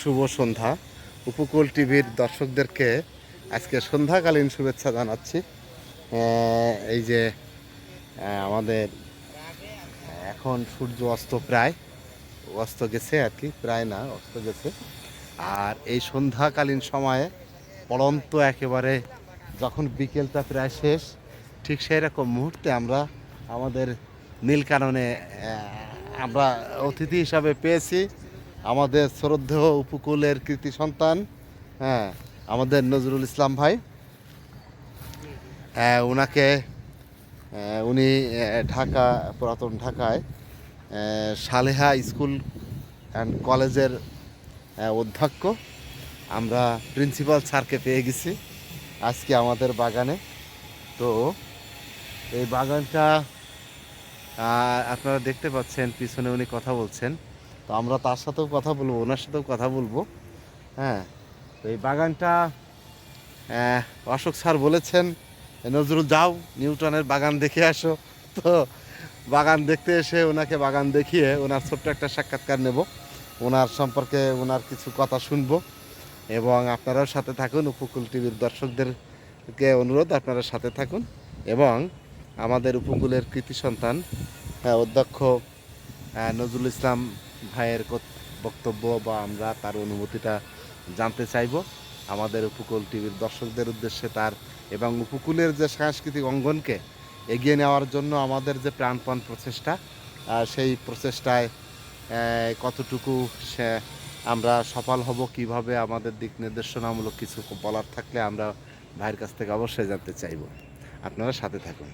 শুভ সন্ধ্যা। উপকূল টিভির দর্শকদেরকে আজকে সন্ধ্যাকালীন শুভেচ্ছা জানাচ্ছি। এই যে আমাদের এখন সূর্য অস্ত প্রায়, অস্ত গেছে আর কি, প্রায় না, অস্ত গেছে। আর এই সন্ধ্যাকালীন সময়ে পড়ন্ত একেবারে যখন বিকেলটা প্রায় শেষ, ঠিক সেই রকম মুহূর্তে আমরা আমাদের নীলকাননে আমরা অতিথি হিসাবে পেয়েছি। আমাদের শ্রদ্ধেয় উপকূলের কৃতি সন্তান হ্যাঁ আমাদের নজরুল ইসলাম ভাই। আহ, ওনাকে উনি ঢাকা পুরাতন ঢাকায় সালেহা স্কুল অ্যান্ড কলেজের অধ্যক্ষ। আমরা প্রিন্সিপাল স্যারকে পেয়ে গেছি আজকে আমাদের বাগানে। তো এই বাগানটা আপনারা দেখতে পাচ্ছেন পিছনে উনি কথা বলছেন। তো আমরা তার সাথেও কথা বলব ওনার সাথেও কথা বলব। হ্যাঁ তো এই বাগানটা অশোক স্যার বলেছেন নজরুল যাও নিউটনের বাগান দেখে আসো। তো বাগান দেখতে এসে ওনাকে বাগান দেখিয়ে ওনার ছোট্ট একটা সাক্ষাৎকার নেব। ওনার সম্পর্কে ওনার কিছু কথা শুনব। এবং আপনারাও সাথে থাকুন উপকূল টিভির দর্শকদেরকে অনুরোধ আপনারা সাথে থাকুন। এবং আমাদের উপকূলের কৃতি সন্তান আহ, অধ্যক্ষ নজরুল ইসলাম ভাইয়ের বক্তব্য বা আমরা তার অনুমতিটা জানতে চাইব। আমাদের উপকূল টিভির দর্শকদের উদ্দেশ্যে তার এবং উপকূলের যে সাংস্কৃতিক অঙ্গনকে এগিয়ে নেওয়ার জন্য আমাদের যে প্রাণপণ প্রচেষ্টা সেই প্রচেষ্টায় কতটুকু সে আমরা সফল হব, কীভাবে আমাদের দিক নির্দেশনামূলক কিছু বলার থাকলে আমরা ভাইয়ের কাছ থেকে অবশ্যই জানতে চাইব। আপনারা সাথে থাকুন।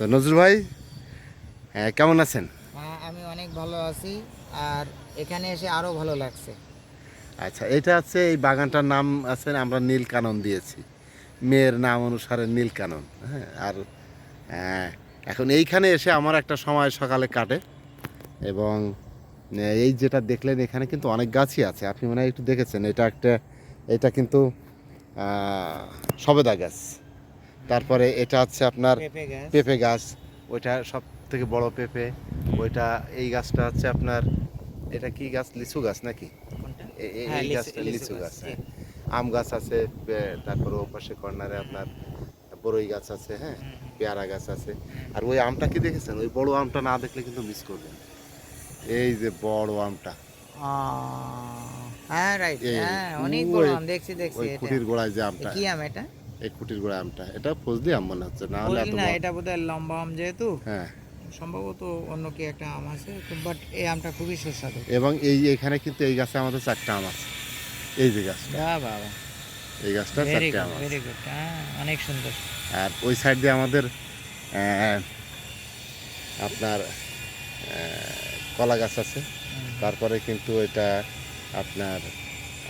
তো নজরুল ভাই আহ, কেমন আছেন? হ্যাঁ আমি অনেক ভালো আছি আর এখানে এসে আরও ভালো লাগছে। আচ্ছা এটা হচ্ছে এই বাগানটার নাম আছে আমরা নীল কানন দিয়েছি। মেয়ের নাম অনুসারে নীল কানন হ্যাঁ আর আহ, এখন এইখানে এসে আমার একটা সময় সকালে কাটে এবং এই যেটা দেখলেন এখানে কিন্তু অনেক গাছই আছে আপনি মনে হয় একটু দেখেছেন এটা একটা এটা কিন্তু সবেদা গাছ। তারপরে এটা হচ্ছে আপনার পেঁপে গাছ। ওইটা সব থেকে বড় পেঁপে। ওইটা এই গাছটা হচ্ছে আপনার এটা কি গাছ? লিচু গাছ নাকি? হ্যাঁ, এই লিচু- গাছটা লিচু গাছ হ্যাঁ। আম গাছ আছে তারপরে ও পাশে কর্নারে আপনার বড়ই গাছ আছে হ্যাঁ। পেয়ারা গাছ আছে। আর ওই আমটা কি দেখেছেন? ওই বড় আমটা না দেখলে কিন্তু মিস করবেন। এই যে বড় আমটা। আহ, হ্যাঁ রাইট হ্যাঁ অনেক বড় আম দেখছি দেখছি ওই এটা। গোড়ায় যে আমটা। কি আম এটা? এই খুঁটির গোড়ায় আমটা। এটা ফজলি আম মনে হচ্ছে না হলে না এটা বোধহয় লম্বা আম যেহেতু হ্যাঁ। সম্ভবত অন্য কি একটা আম আছে বাট এই আমটা খুবই সুস্বাদু। এবং এই এখানে কিন্তু এই গাছে আমাদের চারটা আম আছে। এই যে গাছটা। বাবা এই গাছটা চারটে গুড আম আছে। ভেরি গুড হ্যাঁ অনেক সুন্দর। আর ওই সাইড দিয়ে আমাদের আপনার কলা গাছ আছে। তারপরে কিন্তু এটা আপনার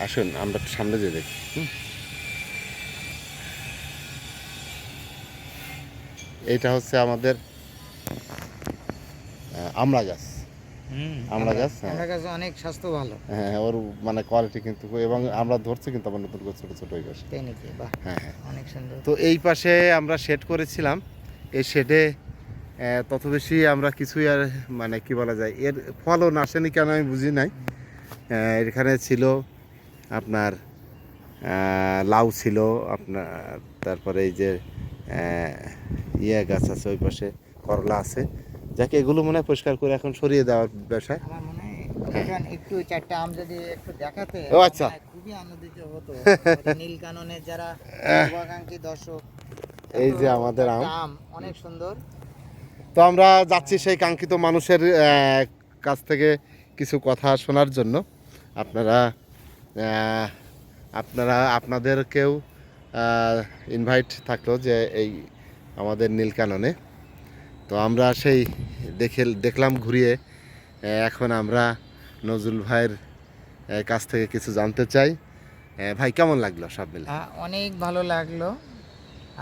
আসুন আমরা সামনে দিয়ে দেখি। এইটা হচ্ছে আমাদের আমড়া গাছ। আমড়া গাছ, হ্যাঁ। আমড়া গাছ অনেক স্বাস্থ্য ভালো। হ্যাঁ ওর মানে কোয়ালিটি কিন্তু এবং আমরা ধরছি কিন্তু আবার নতুন করে ছোটো ছোটো ওই গাছ। তাই নাকি? বাহ হ্যাঁ অনেক সুন্দর। তো এই পাশে আমরা শেড করেছিলাম। এই শেডে তত বেশি আমরা কিছুই আর মানে কি বলা যায় এর ফলও আসেনি কেন আমি বুঝি নাই। এখানে ছিল আপনার লাউ ছিল আপনার তারপরে এই যে ইয়ে গাছ আছে ওই পাশে করলা আছে। যাকে এগুলো মনে হয় পরিষ্কার করে এখন সরিয়ে দেওয়ার ব্যবসায়। মনে হয় একটু চারটা আম যদি একটু দেখাতে ও আচ্ছা। খুবই আনন্দিত হতো। নীল কাননের যারা শুভাকাঙ্ক্ষী দর্শক এই যে আমাদের আম। অনেক সুন্দর। তো আমরা যাচ্ছি সেই কাঙ্ক্ষিত মানুষের কাছ থেকে কিছু কথা শোনার জন্য। আপনারা আপনারা আপনাদেরকেও ইনভাইট থাকল যে এই আমাদের নীলকাননে। তো আমরা সেই দেখে দেখলাম, ঘুরিয়ে এখন আমরা নজরুল ভাইয়ের কাছ থেকে কিছু জানতে চাই। ভাই, কেমন লাগল সব মিলে? অনেক ভালো লাগল।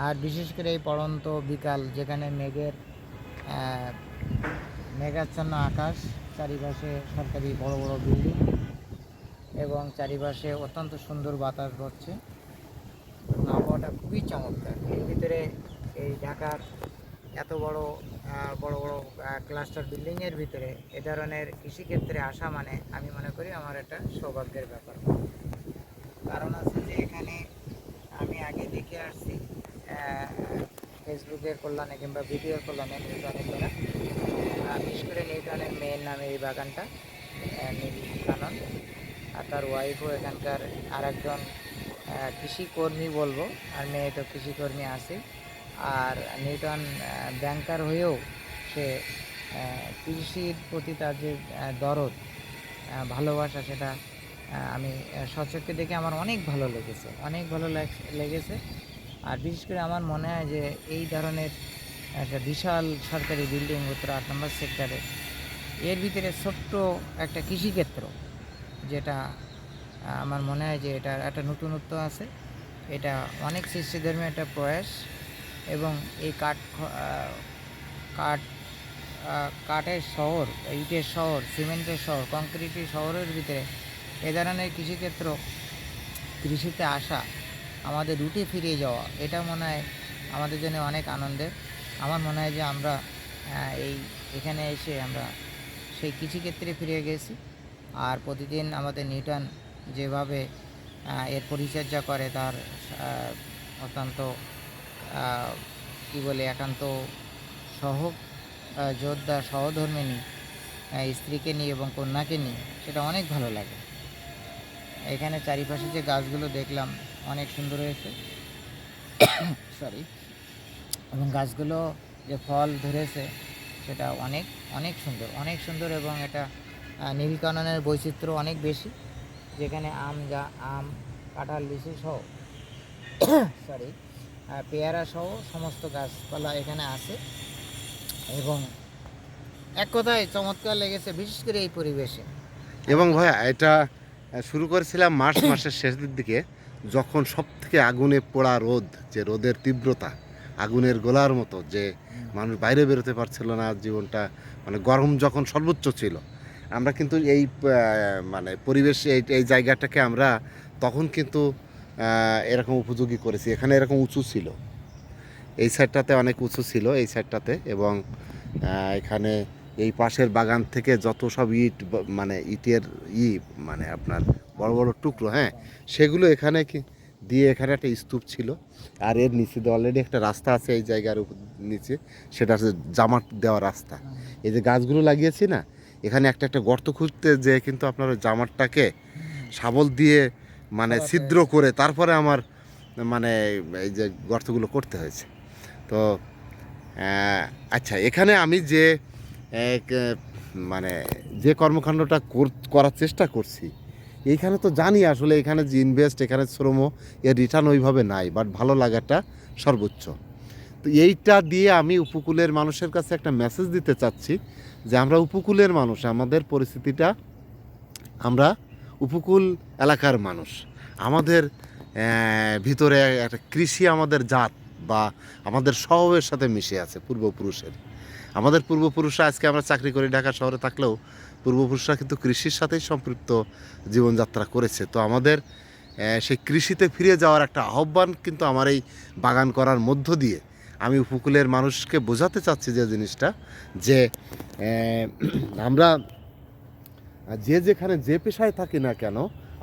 আর বিশেষ করে এই পড়ন্ত বিকাল, যেখানে মেঘের মেঘাচ্ছন্ন আকাশ, চারিপাশে সরকারি বড় বড় বিল্ডিং এবং চারিপাশে অত্যন্ত সুন্দর বাতাস আপর আবহাওয়াটা খুবই চমৎকার। এর ভিতরে এই ঢাকার এত বড় বড় বড় ক্লাস্টার বিল্ডিংয়ের ভিতরে এ ধরনের কৃষিক্ষেত্রে আসা মানে আমি মনে করি আমার একটা সৌভাগ্যের ব্যাপার। কারণ আছে যে এখানে আমি আগে দেখে আসছি ফেসবুকের কল্যাণে কিংবা ভিডিওর কল্যাণে নিউটনের দ্বারা বিশেষ করে নিউটনের মেয়ের নামে এই বাগানটা নীল কানন। আর তার ওয়াইফও এখানকার আর একজন কৃষিকর্মী বলব। আর মেয়ে তো কৃষিকর্মী আছে। আর নিউটন ব্যাংকার হয়েও সে কৃষির প্রতি তার যে দরদ ভালোবাসা সেটা আমি সচক্ষে দেখে আমার অনেক ভালো লেগেছে, অনেক ভালো লাগ- লেগেছে। আর বিশেষ করে আমার মনে হয় যে এই ধরনের একটা বিশাল সরকারি বিল্ডিং উত্তর আট নম্বর সেক্টরে, এর ভিতরে ছোট্ট একটা কৃষিক্ষেত্র, যেটা আমার মনে হয় যে এটা একটা নতুনত্ব আছে। এটা অনেক সৃষ্টিধর্মী একটা প্রয়াস। এবং এই কাঠ কাঠ কাঠের শহর, ইটের শহর, সিমেন্টের শহর, কংক্রিটের শহরের ভিতরে এ ধরনের কৃষিক্ষেত্র, কৃষিতে আসা, আমাদের রুটে ফিরে যাওয়া, এটা মনে হয় আমাদের জন্য অনেক আনন্দের। আমার মনে হয় যে আমরা এই, এখানে এসে আমরা সেই কৃষিক্ষেত্রে ফিরে গেছি। আর প্রতিদিন আমাদের নিউটন যেভাবে এর পরিচর্যা করে তার অত্যন্ত কি বলে, একান্ত সহ যোদ্ধা, সহধর্মিনী স্ত্রীকে নিয়ে এবং কন্যাকে নিয়ে, সেটা অনেক ভালো লাগে। এখানে চারিপাশে যে গাছগুলো দেখলাম, অনেক সুন্দর হয়েছে। সরি এবং গাছগুলো যে ফল ধরেছে, সেটা অনেক অনেক সুন্দর অনেক সুন্দর এবং এটা নীলকাননের বৈচিত্র্য অনেক বেশি। যেখানে আম, যা, আম, কাঁঠাল, লিচু সহ সরি পেয়ারা সহ সমস্ত গাছপালা এখানে আছে। এবং এক কথায় চমৎকার লেগেছে বিশেষ করে এই পরিবেশে। এবং ভাইয়া এটা শুরু করেছিলাম মার্চ মাসের শেষের দিকে যখন সব থেকে আগুনে পোড়া রোদ যে রোদের তীব্রতা আগুনের গোলার মতো যে মানুষ বাইরে বেরোতে পারছিল না জীবনটা মানে গরম যখন সর্বোচ্চ ছিল আমরা কিন্তু এই মানে পরিবেশ এই জায়গাটাকে আমরা তখন কিন্তু এরকম উপযোগী করেছি। এখানে এরকম উঁচু ছিল। এই সাইডটাতে অনেক উঁচু ছিল এই সাইডটাতে এবং এখানে এই পাশের বাগান থেকে যত সব ইট মানে ইটের ই মানে আপনার বড় বড় টুকরো হ্যাঁ সেগুলো এখানে কি, দিয়ে এখানে একটা স্তূপ ছিল। আর এর নিচে অলরেডি একটা রাস্তা আছে এই জায়গার নিচে। সেটা হচ্ছে জামাট দেওয়া রাস্তা। এই যে গাছগুলো লাগিয়েছি না, এখানে একটা একটা গর্ত খুঁজতে যে কিন্তু আপনার ওই জামারটাকে শাবল দিয়ে মানে ছিদ্র করে তারপরে আমার মানে এই যে গর্তগুলো করতে হয়েছে। তো আচ্ছা এখানে আমি যে এক, মানে যে কর্মকাণ্ডটা করার চেষ্টা করছি এইখানে তো জানি আসলে এখানে যে ইনভেস্ট এখানে শ্রম এর রিটার্ন ওইভাবে নাই বাট ভালো লাগাটা সর্বোচ্চ। তো এইটা দিয়ে আমি উপকূলের মানুষের কাছে একটা মেসেজ দিতে চাচ্ছি যে আমরা উপকূলের মানুষ আমাদের পরিস্থিতিটা আমরা উপকূল এলাকার মানুষ। আমাদের ভিতরে একটা কৃষি আমাদের জাত বা আমাদের স্বভাবের সাথে মিশে আছে পূর্বপুরুষের। আমাদের পূর্বপুরুষরা আজকে আমরা চাকরি করি ঢাকা শহরে থাকলেও পূর্বপুরুষরা কিন্তু কৃষির সাথেই সম্পৃক্ত জীবনযাত্রা করেছে। তো আমাদের সেই কৃষিতে ফিরে যাওয়ার একটা আহ্বান কিন্তু আমার এই বাগান করার মধ্য দিয়ে আমি উপকূলের মানুষকে বোঝাতে চাচ্ছি যে জিনিসটা যে আমরা যে যেখানে যে পেশায় থাকি না কেন,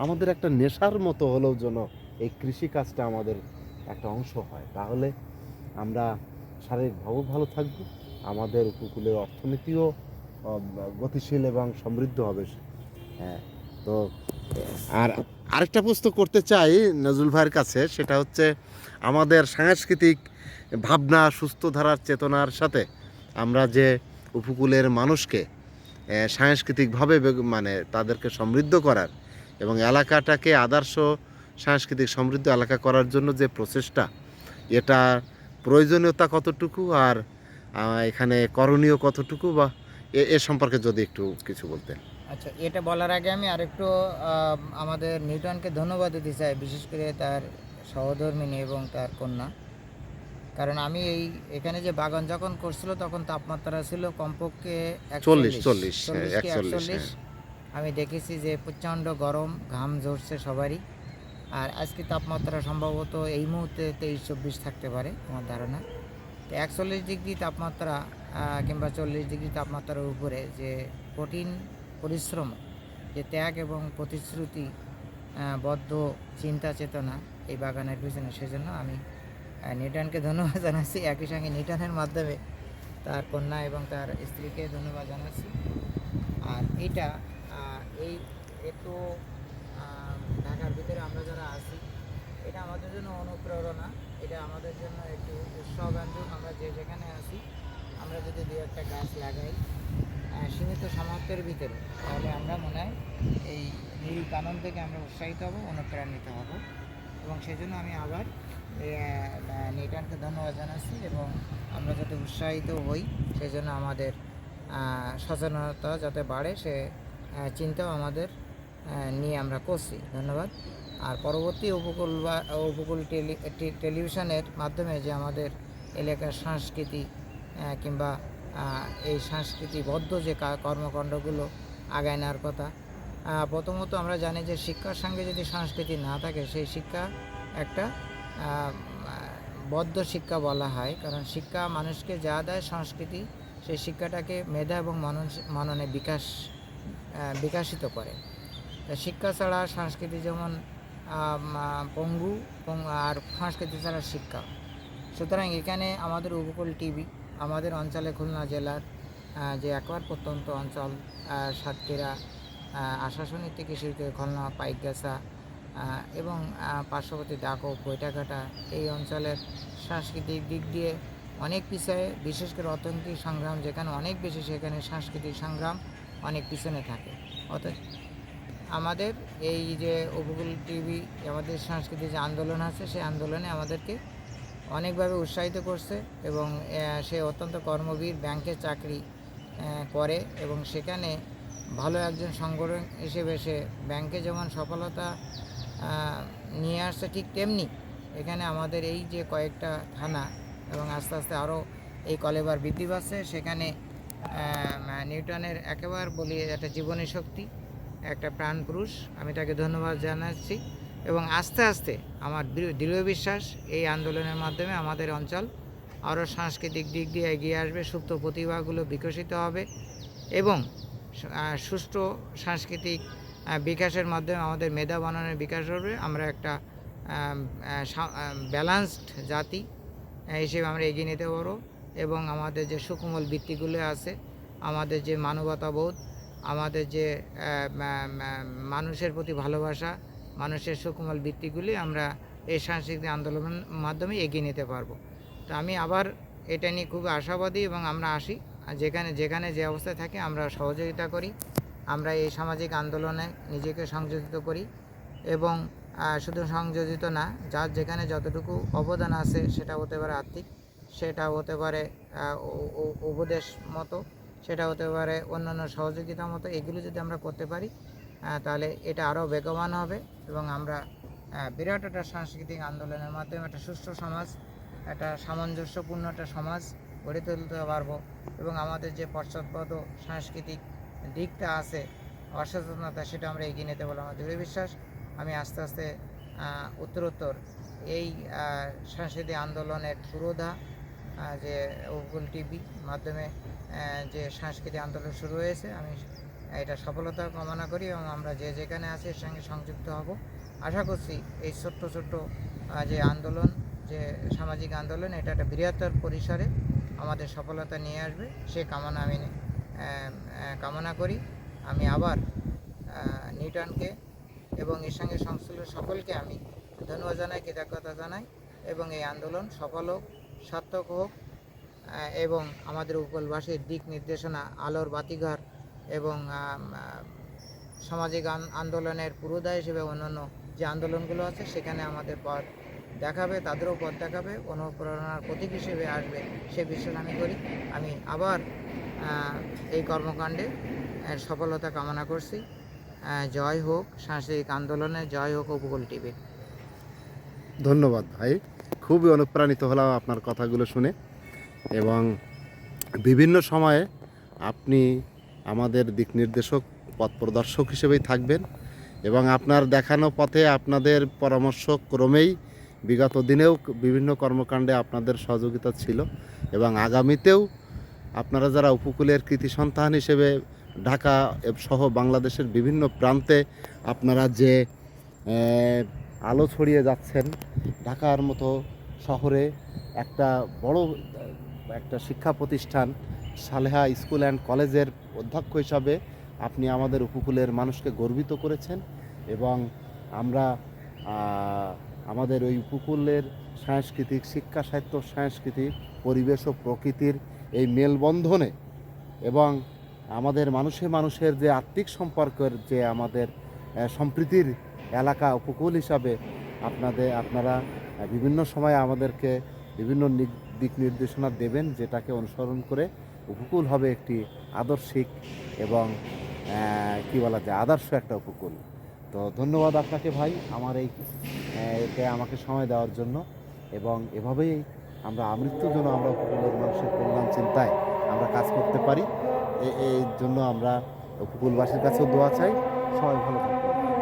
আমাদের একটা নেশার মতো হলেও যেন এই কৃষি কাজটা আমাদের একটা অংশ হয়। তাহলে আমরা শারীরিকভাবেও ভালো থাকব, আমাদের উপকূলের অর্থনীতিও গতিশীল এবং সমৃদ্ধ হবে। হ্যাঁ তো, আর আরেকটা প্রশ্ন করতে চাই নজরুল ভাইয়ের কাছে, সেটা হচ্ছে আমাদের সাংস্কৃতিক ভাবনা, সুস্থ ধারার চেতনার সাথে আমরা যে উপকূলের মানুষকে সাংস্কৃতিকভাবে মানে তাদেরকে সমৃদ্ধ করার এবং এলাকাটাকে আদর্শ সাংস্কৃতিক সমৃদ্ধ এলাকা করার জন্য যে প্রচেষ্টা, এটা প্রয়োজনীয়তা কতটুকু আর এখানে করণীয় কতটুকু বা এ- সম্পর্কে যদি একটু কিছু বলতেন। আচ্ছা এটা বলার আগে আমি আরেকটু আমাদের নিউটনকে ধন্যবাদ দিতে চাই, বিশেষ করে তার সহধর্মিনী এবং তার কন্যা। কারণ আমি এই এখানে যে বাগান যখন করছিল তখন তাপমাত্রা ছিল কমপক্ষে চল্লিশ, 41, চল্লিশ, হ্যাঁ, 40 কি 41, 41 আমি দেখেছি যে প্রচণ্ড গরম ঘাম ঝরছে সবারই। আর আজকে তাপমাত্রা সম্ভবত এই মুহূর্তে তেইশ চব্বিশ থাকতে পারে আমার ধারণা। তো একচল্লিশ ডিগ্রি তাপমাত্রা কিংবা চল্লিশ ডিগ্রি তাপমাত্রার উপরে যে কঠিন পরিশ্রম যে ত্যাগ এবং প্রতিশ্রুতি বদ্ধ চিন্তা চেতনা এই বাগানের পিছনে সেজন্য আমি নিউটনকে ধন্যবাদ জানাচ্ছি। একই সঙ্গে নিউটনের মাধ্যমে তার কন্যা এবং তার স্ত্রীকে ধন্যবাদ জানাচ্ছি। আর এটা এই একটু ঢাকার ভিতরে আমরা যারা আছি, এটা আমাদের জন্য অনুপ্রেরণা। এটা আমাদের জন্য একটু উৎসাহব্যঞ্জক আমরা যে যেখানে আছি, আমরা যদি দু একটা গাছ লাগাই সীমিত সামর্থ্যের ভিতরে, তাহলে আমরা মনে হয় এই নীল কানন থেকে আমরা উৎসাহিত হব, অনুপ্রাণিত হব। এবং সেজন্য আমি আবার নেটানকে ধন্যবাদ জানাচ্ছি এবং আমরা যাতে উৎসাহিত হই, সেজন্য আমাদের সচেতনতা যাতে বাড়ে, সে চিন্তাও আমাদের নিয়ে আমরা করছি। ধন্যবাদ। আর পরবর্তী উপকূল বা, উপকূল টেলি টেলিভিশনের মাধ্যমে যে আমাদের এলাকার সংস্কৃতি কিংবা এই সংস্কৃতিবদ্ধ যে কর্মকাণ্ডগুলো আগায় নেওয়ার কথা প্রথমত আমরা জানি যে শিক্ষার সঙ্গে যদি সংস্কৃতি না থাকে, সেই শিক্ষা একটা বদ্ধ শিক্ষা বলা হয়। কারণ শিক্ষা মানুষকে যা দেয় সংস্কৃতি, সেই শিক্ষাটাকে মেধা এবং মনন, মননে বিকাশ বিকাশিত করে। তা শিক্ষা ছাড়া সংস্কৃতি যেমন পঙ্গু আর সংস্কৃতি ছাড়া শিক্ষা। সুতরাং এখানে আমাদের উপকূল টিভি, আমাদের অঞ্চলে খুলনা জেলার যে একবার প্রত্যন্ত অঞ্চল সাতক্ষীরা আশাশুনি থেকে শুরু করে খুলনা, পাইকগাছা এবং পার্শ্ববর্তী ডাকো বৈটাঘাটা এই অঞ্চলের সাংস্কৃতিক দিক দিয়ে অনেক পিছিয়ে, বিশেষ করে অর্থনৈতিক সংগ্রাম যেখানে অনেক বেশি, সেখানে সাংস্কৃতিক সংগ্রাম অনেক পিছনে থাকে। অর্থাৎ আমাদের এই যে উপকূল টিভি, আমাদের সাংস্কৃতিক যে আন্দোলন আছে, সেই আন্দোলনে আমাদেরকে অনেকভাবে উৎসাহিত করছে এবং সে অত্যন্ত কর্মবীর, ব্যাংকে চাকরি করে এবং সেখানে ভালো একজন সংগঠন হিসেবে সে ব্যাংকে যেমন সফলতা নিয়ে আসছে ঠিক তেমনি। এখানে আমাদের এই যে কয়েকটা থানা এবং আস্তে আস্তে আরও এই কলেবার বৃদ্ধি পাচ্ছে, সেখানে নিউটনের একেবারে বলি একটা জীবনী শক্তি, একটা প্রাণ পুরুষ, আমি তাকে ধন্যবাদ জানাচ্ছি। এবং আস্তে আস্তে আমার দৃঢ় বিশ্বাস, এই আন্দোলনের মাধ্যমে আমাদের অঞ্চল আরও সাংস্কৃতিক দিক দিয়ে এগিয়ে আসবে, সুপ্ত প্রতিভাগুলো বিকশিত হবে এবং সুষ্ঠু সাংস্কৃতিক বিকাশের মাধ্যমে আমাদের মেধা বানানোর বিকাশ হবে। আমরা একটা ব্যালান্সড জাতি হিসেবে আমরা এগিয়ে নিতে পারব। এবং আমাদের যে সুকোমল বৃত্তিগুলো আছে, আমাদের যে মানবতাবোধ, আমাদের যে মানুষের প্রতি ভালোবাসা, মানুষের সুকোমল বৃত্তিগুলি আমরা এই সাংস্কৃতিক আন্দোলনের মাধ্যমে এগিয়ে নিতে পারব। তো আমি আবার এটা নিয়ে খুব আশাবাদী এবং আমরা আসি। যেখানে যেখানে যে অবস্থায় থাকি, আমরা সহযোগিতা করি। আমরা এই সামাজিক আন্দোলনে নিজেকে সংযোজিত করি এবং শুধু সংযোজিত না, যার যেখানে যতটুকু অবদান আছে সেটা হতে পারে আর্থিক সেটা হতে পারে উপদেশ মতো, সেটা হতে পারে অন্যান্য সহযোগিতা মতো, এগুলো যদি আমরা করতে পারি তাহলে এটা আরও বেগবান হবে এবং আমরা বিরাট একটা সাংস্কৃতিক আন্দোলনের মাধ্যমে একটা সুস্থ সমাজ, একটা সামঞ্জস্যপূর্ণ একটা সমাজ গড়ে তুলতে পারব এবং আমাদের যে পশ্চাৎপদ সাংস্কৃতিক দিকটা আছে অসচেতনতা, সেটা আমরা এগিয়ে নিতে পারব আমার দৃঢ় বিশ্বাস, আমি আস্তে আস্তে উত্তরোত্তর এই সাংস্কৃতিক আন্দোলনের পুরোধা যে উপকূল টিভি মাধ্যমে যে সাংস্কৃতিক আন্দোলন শুরু হয়েছে, আমি এটা সফলতা কামনা করি এবং আমরা যে যেখানে আছি এর সঙ্গে সংযুক্ত হব। আশা করছি এই ছোট্ট ছোট্ট যে আন্দোলন, যে সামাজিক আন্দোলন, এটা একটা বৃহত্তর পরিসরে আমাদের সফলতা নিয়ে আসবে, সে কামনা আমি কামনা করি। আমি আবার নিউটনকে এবং এর সঙ্গে সংশ্লিষ্ট সকলকে আমি ধন্যবাদ জানাই, কৃতজ্ঞতা জানাই এবং এই আন্দোলন সফল হোক, সার্থক হোক এবং আমাদের উপকূলবাসীর দিক নির্দেশনা, আলোর বাতিঘর এবং সামাজিক আন- আন্দোলনের পুরোদা হিসেবে অন্যান্য যে আন্দোলনগুলো আছে, সেখানে আমাদের পথ দেখাবে, তাদেরও পথ দেখাবে, অনুপ্রেরণার প্রতীক হিসেবে আসবে, সে বিশ্বাস আমি করি। আমি আবার এই কর্মকাণ্ডে সফলতা কামনা করছি। জয় হোক সাংস্কৃতিক আন্দোলনে, জয় হোক উপকূল টিভি। ধন্যবাদ ভাই। খুবই অনুপ্রাণিত হলাম আপনার কথাগুলো শুনে এবং বিভিন্ন সময়ে আপনি আমাদের দিক নির্দেশক, পথ প্রদর্শক হিসেবেই থাকবেন এবং আপনার দেখানো পথে আপনাদের পরামর্শ ক্রমেই বিগত দিনেও বিভিন্ন কর্মকাণ্ডে আপনাদের সহযোগিতা ছিল এবং আগামীতেও আপনারা যারা উপকূলের কৃতি সন্তান হিসেবে ঢাকা সহ বাংলাদেশের বিভিন্ন প্রান্তে আপনারা যে আলো ছড়িয়ে যাচ্ছেন, ঢাকার মতো শহরে একটা বড়, একটা শিক্ষা প্রতিষ্ঠান সালেহা স্কুল অ্যান্ড কলেজের অধ্যক্ষ হিসাবে আপনি আমাদের উপকূলের মানুষকে গর্বিত করেছেন এবং আমরা আমাদের ওই উপকূলের সাংস্কৃতিক শিক্ষা সাহিত্য, সাংস্কৃতিক পরিবেশ ও প্রকৃতির এই মেলবন্ধনে এবং আমাদের মানুষে মানুষের যে আত্মিক সম্পর্কের যে আমাদের সম্প্রীতির এলাকা উপকূল হিসাবে আপনাদের আপনারা বিভিন্ন সময় আমাদেরকে বিভিন্ন দিক নির্দেশনা দেবেন যেটাকে অনুসরণ করে উপকূল হবে একটি আদর্শিক এবং কি বলা যায়, আদর্শ একটা উপকূল। তো ধন্যবাদ আপনাকে ভাই আমার এই আমাকে সময় দেওয়ার জন্য এবং এভাবেই আমরা আমৃত্যুর জন্য আমরা উপকূলের মানুষের কল্যাণ চিন্তায় আমরা কাজ করতে পারি। এই জন্য আমরা উপকূলবাসীর কাছেও দোয়া চাই। সবাই ভালো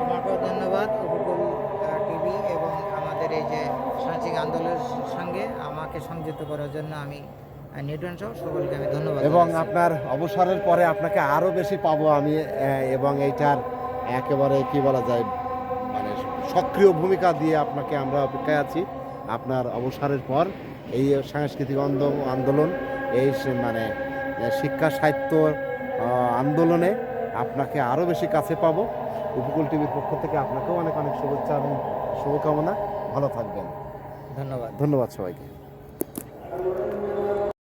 তোমাকেও ধন্যবাদ উপকূল টিভি এবং আমাদের এই যে সামাজিক আন্দোলনের সঙ্গে আমাকে সংযুক্ত করার জন্য আমি আহ, নিউটন সহ সকলকে আমি ধন্যবাদ এবং আপনার অবসরের পরে আপনাকে আরও বেশি পাবো আমি এবং এইটার একেবারে কি বলা যায় মানে সক্রিয় ভূমিকা দিয়ে আপনাকে আমরা অপেক্ষায় আছি। আপনার অবসরের পর এই সাংস্কৃতিক আন্দো- আন্দোলন এই মানে শিক্ষা সাহিত্য আন্দোলনে আপনাকে আরও বেশি কাছে পাবো। উপকূল টিভির পক্ষ থেকে আপনাকেও অনেক অনেক শুভেচ্ছা এবং শুভকামনা। ভালো থাকবেন। ধন্যবাদ। ধন্যবাদ সবাইকে।